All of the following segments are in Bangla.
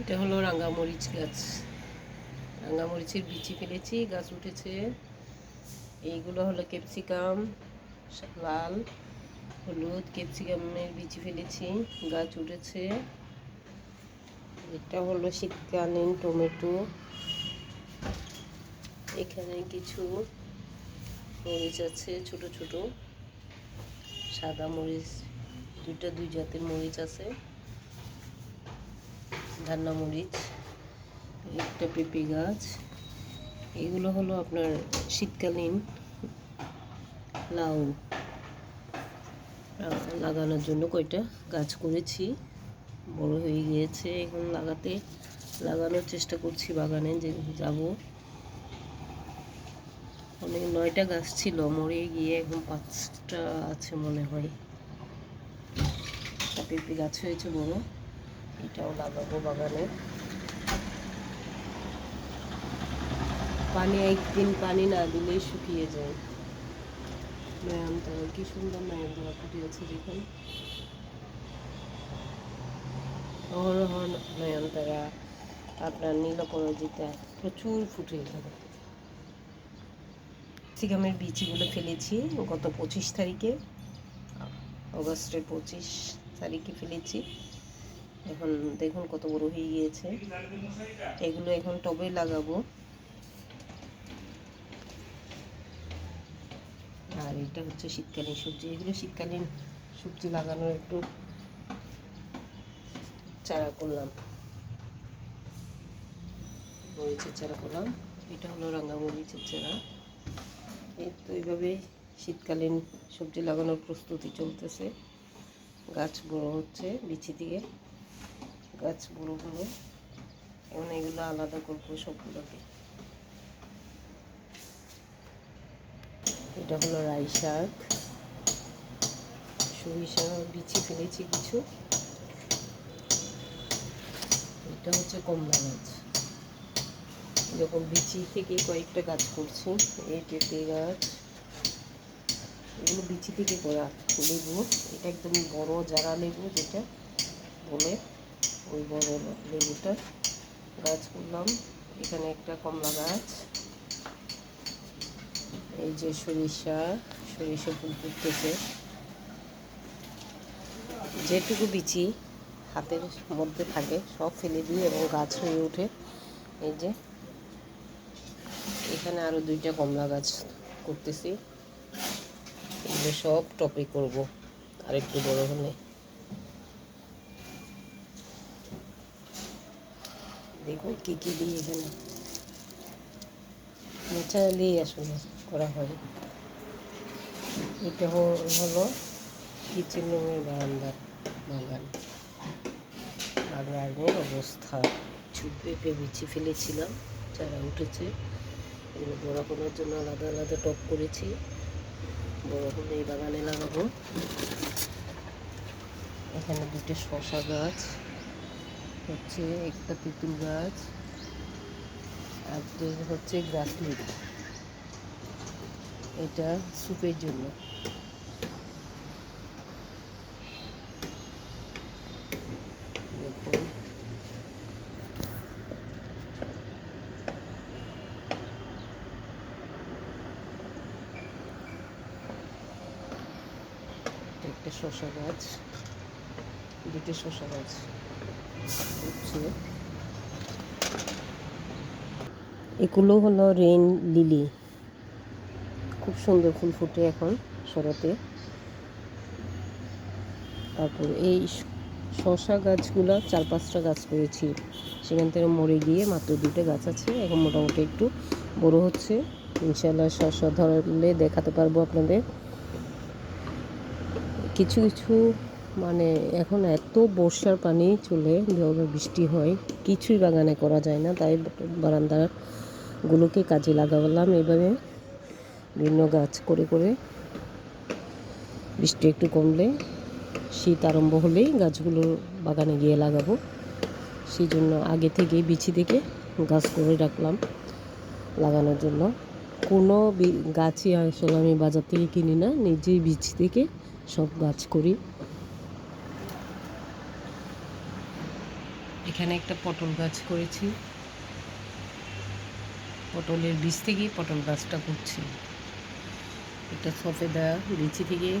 এটা হলো রাঙ্গামরিচ গাছ। রাঙ্গামরিচের বিচি ফেলেছি, গাছ উঠেছে। এইগুলো হলো ক্যাপসিকাম লাল, হলুদ, ক্যাপসিকামের বিচি ফেলেছি, গাছ উঠেছে। এটা হলো শীতকালীন টমেটো। এখানে কিছু মরিচ আছে, ছোট ছোট। সাদা মরিচ, দুইটা দুই জাতের মরিচ আছে। ধান্না মরিচ, একটা পেঁপে গাছ, এগুলো হলো আপনার শীতকালীন লাউ। লাগানোর জন্য কয়টা গাছ করেছি। বড় হয়ে গিয়েছে, এখন লাগাতে, লাগানোর চেষ্টা করছি বাগানে যে যাব। অনেক নয়টা গাছ ছিল, মরে গিয়ে এখন পাঁচটা আছে মনে হয়। পেঁপে গাছ হয়েছে বড়। এটাও লাগাবো বাগানে। পানি একদিন পানি না দিলেই শুকিয়ে যায়। নয়নতারা কি সুন্দর নয়নতারা ফুটে আছে দেখুন। অহরহ নয়নতারা আপনার নীলপরাজিতা প্রচুর ফুটে এখানে। সিগামের বিচিগুলো ফেলেছি, গত পঁচিশ তারিখে, অগস্টের পঁচিশ তারিখে ফেলেছি। এখন দেখুন কত বড় হয়ে গিয়েছে। এগুলো এখন টবে লাগাবো। আর এটা হচ্ছে শীতকালীন সবজি। এগুলো শীতকালীন সবজি লাগানোর একটু চারা করলাম। মরিচের চারা করলাম। এটা হলো রাঙা মরিচের চারা। এই তো এইভাবে শীতকালীন সবজি লাগানোর প্রস্তুতি চলতেছে। গাছ বড় হচ্ছে বিচি দিয়ে। গাছ বড় হলো এখন এগুলো আলাদা করব সবগুলোকে। এটা হলো রাই শাক। সরিষা বিচি ফেলেছি কিছু। এটা হচ্ছে কমলা গাছ। যখন বিচি থেকে কয়েকটা গাছ করছি, এই পেঁপে গাছ, এগুলো বিচি থেকে করা লেবু। এটা একদম বড় জারা লেবু যেটা। বলে ওই বড় লেবুটা। গাছ করলাম। এখানে একটা কমলা গাছ। এই যে সরিষা সরিষা ফুল ফুটতেছে। যেটুকু বিচি হাতের মধ্যে থাকে, সব ফেলে দিই এবং গাছ হয়ে ওঠে। এই যে এখানে আরও দুইটা কমলা গাছ করতেছি। এগুলো সব টপে করব। আর একটু বড় হলে। দেখুন কি কি দিয়ে এখানে। ন্যাচারালি আসলে, করা হয়। এটা হলো কিচেন রুমের বারান্দার বাগান। বাগানের অবস্থা। ছুপে পেঁপে বিছি ফেলেছিলাম যারা উঠেছে। এগুলো করার জন্য আলাদা আলাদা টপ করেছি। বড় হলে এই বাগানে লাগাবো। এখানে দুটো শশা গাছ। হচ্ছে একটা তেঁতুল গাছ, আর হচ্ছে গ্রাসলিপ এটা স্যুপের জন্য। একটা শশা গাছ। দুটো শশা গাছ। এগুলো হলো রেন লিলি। খুব সুন্দর ফুল ফুটে এখন শরতে তারপর এই শশা গাছগুলো, চার পাঁচটা গাছ করেছি। সেখান থেকে মরে গিয়ে মাত্র দুটো গাছ আছে। এখন মোটামুটি একটু বড় হচ্ছে। ইনশাল্লাহ শশা ধরলে দেখাতে পারব আপনাদের। কিছু কিছু মানে এখন এত বর্ষার পানি চলে যখন বৃষ্টি হয়, কিছুই বাগানে করা যায় না। তাই বারান্দাগুলোকে কাজে লাগালাম এইভাবে বিভিন্ন গাছ করে করে বৃষ্টি একটু কমলে, শীত আরম্ভ হলেই গাছগুলো বাগানে গিয়ে লাগাবো। সেই জন্য আগে থেকেই বিচি থেকে গাছ করে রাখলাম লাগানোর জন্য। কোনো গাছই আসলে আমি বাজার থেকে কিনি না, নিজেই বীজ থেকে সব গাছ করি। এখানে একটা পটল গাছ করেছি। পটলের বীজ থেকেই পটল গাছটা করছি। একটা সফেদা লিচি থেকে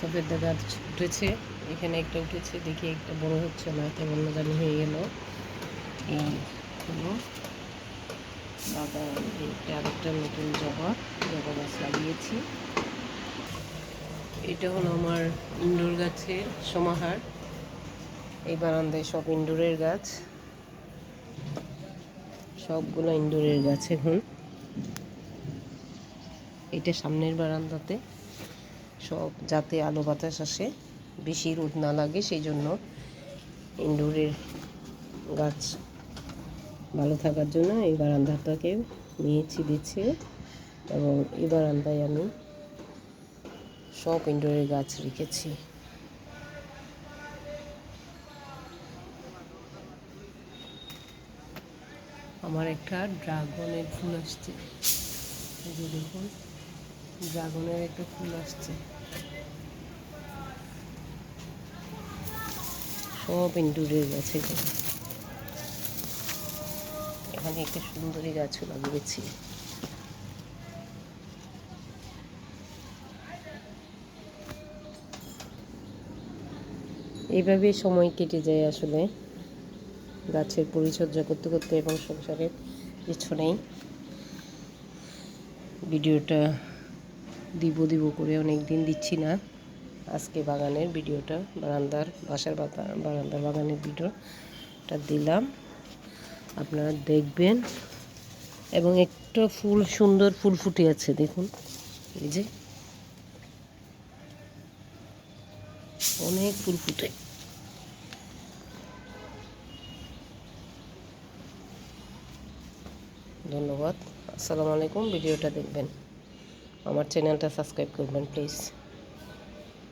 সফেদা গাছ উঠেছে। এখানে একটা উঠেছে, দেখি একটা বড় হচ্ছে না কেমন জানি হয়ে গেল। এই হলো বাবা এটা আরেকটা নতুন জবা জবা গাছ লাগিয়েছি। এটা হলো আমার ইনডোর গাছের সমাহার। এই বারান্দায় সব ইনডোরের গাছ। সবগুলো ইনডোরের গাছ এখন। এটা সামনের বারান্দাতে। সব যাতে আলো বাতাস আসে, বেশি রোদ না লাগে সেই জন্য ইনডোরের গাছ ভালো থাকার জন্য এই বারান্দাটাকে নিয়েছি বেছে এবং এই বারান্দায় আমি সব ইনডোরের গাছ রেখেছি। আমার একটা ড্রাগনের ফুল আসছে। এই যে দেখুন, ড্রাগনের একটা ফুল আসছে। সব ইনডোরের গাছ। এখানে একটা সুন্দরী গাছও লাগিয়েছি। এইভাবে সময় কেটে যায় আসলে। গাছের পরিচর্যা করতে করতে এবং সংসারের পিছনেই ভিডিওটা দিব দিব করে অনেক দিন দিচ্ছি না। আজকে বাগানের ভিডিওটা, বারান্দার, বাসার বারান্দার বাগানের ভিডিওটা দিলাম। আপনারা দেখবেন এবং একটা ফুল, সুন্দর ফুল ফুটে আছে, দেখুন। এই যে অনেক ফুল ফুটে। ধন্যবাদ। আসসালামু আলাইকুম ভিডিওটা দেখবেন। আমার চ্যানেলটা সাবস্ক্রাইব করবেন প্লিজ।